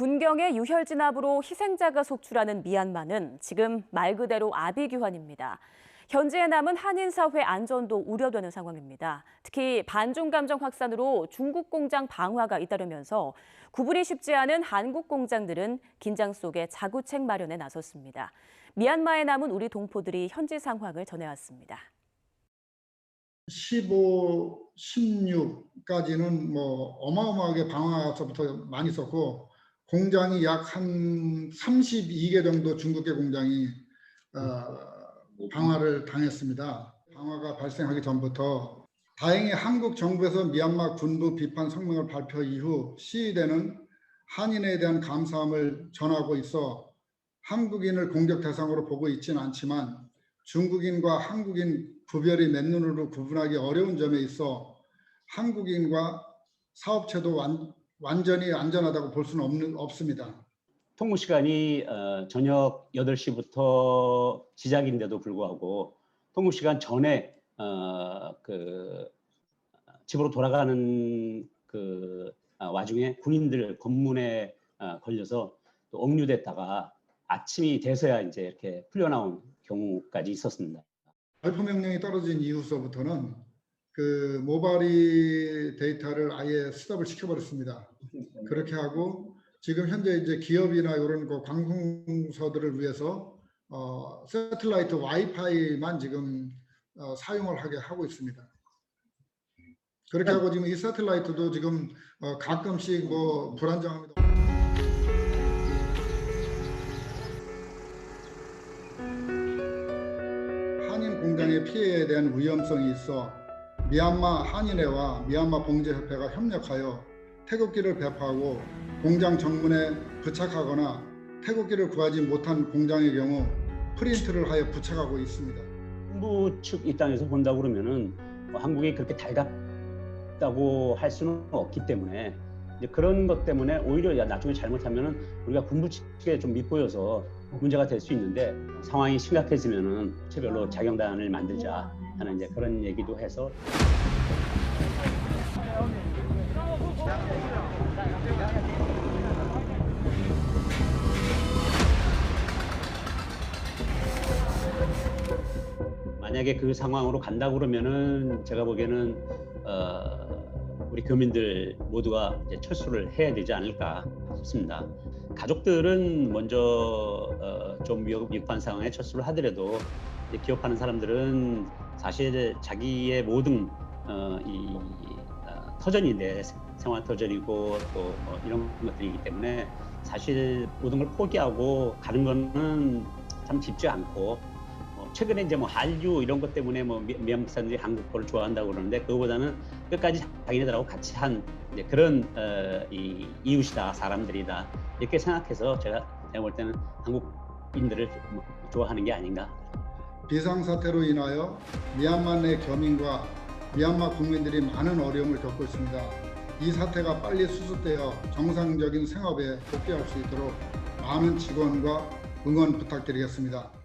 군경의 유혈 진압으로 희생자가 속출하는 미얀마는 지금 말 그대로 아비규환입니다. 현지에 남은 한인 사회 안전도 우려되는 상황입니다. 특히 반중 감정 확산으로 중국 공장 방화가 잇따르면서 구분이 쉽지 않은 한국 공장들은 긴장 속에 자구책 마련에 나섰습니다. 미얀마에 남은 우리 동포들이 현지 상황을 전해왔습니다. 15, 16까지는 뭐 어마어마하게 방화서부터 많이 썼고 공장이 약 한 32개 정도 중국계 공장이 어, 방화를 당했습니다. 방화가 발생하기 전부터 다행히 한국 정부에서 미얀마 군부 비판 성명을 발표 이후 시위대는 한인에 대한 감사함을 전하고 있어 한국인을 공격 대상으로 보고 있지는 않지만 중국인과 한국인 구별이 맨눈으로 구분하기 어려운 점에 있어 한국인과 사업체도 완, 완전히 안전하다고 볼 수는 없는, 없습니다. 통무 시간이 어, 저녁 8시부터 시작인데도 불구하고 통무 시간 전에 어, 그 집으로 돌아가는 그 아, 와중에 군인들 검문에 어, 걸려서 또 억류됐다가 아침이 돼서야 이제 이렇게 풀려나온 경우까지 있었습니다. 발표 명령이 떨어진 이후서부터는 그 모바리 데이터를 아예 스톱을 시켜버렸습니다. 그렇게 하고 지금 현재 이제 기업이나 이런 그 관공서들을 위해서 어, 세틀라이트 와이파이만 지금 어, 사용을 하게 하고 있습니다. 그렇게 하고 지금 이 세틀라이트도 지금 어, 가끔씩 뭐 불안정합니다. 한인 공장의 피해에 대한 위험성이 있어 미얀마 한인회와 미얀마 봉제협회가 협력하여 태극기를 배포하고 공장 정문에 부착하거나 태극기를 구하지 못한 공장의 경우 프린트를 하여 부착하고 있습니다. 정부 측 입장에서 본다 그러면은 뭐 한국이 그렇게 달갑다고 할 수는 없기 때문에 그런 것 때문에 오히려 야, 나중에 잘못하면은 우리가 군부 측에 좀 밑보여서 문제가 될 수 있는데 상황이 심각해지면은 체별로 자경단을 만들자 하는 이제 그런 얘기도 해서 만약에 그 상황으로 간다 그러면은 제가 보기에는 어, 우리 교민들 모두가 이제 철수를 해야 되지 않을까 싶습니다. 가족들은 먼저 어, 좀 위협 위급한 상황에 철수를 하더라도 기업하는 사람들은 사실 자기의 모든 어, 이 어, 터전인데 생활 터전이고 또 어, 이런 것들이기 때문에 사실 모든 걸 포기하고 가는 거는 참 쉽지 않고 어, 최근에 이제 뭐 한류 이런 것 때문에 뭐 미- 미얀마 사람들이 한국 거를 좋아한다고 그러는데 그거보다는 끝까지 자기네들하고 같이 한 이제 그런 어, 이 이웃이다 사람들이다 이렇게 생각해서 제가 제가 볼 때는 한국인들을 뭐 좋아하는 게 아닌가. 비상사태로 인하여 미얀마 내 교민과 미얀마 국민들이 많은 어려움을 겪고 있습니다. 이 사태가 빨리 수습되어 정상적인 생업에 복귀할 수 있도록 많은 지원과 응원 부탁드리겠습니다.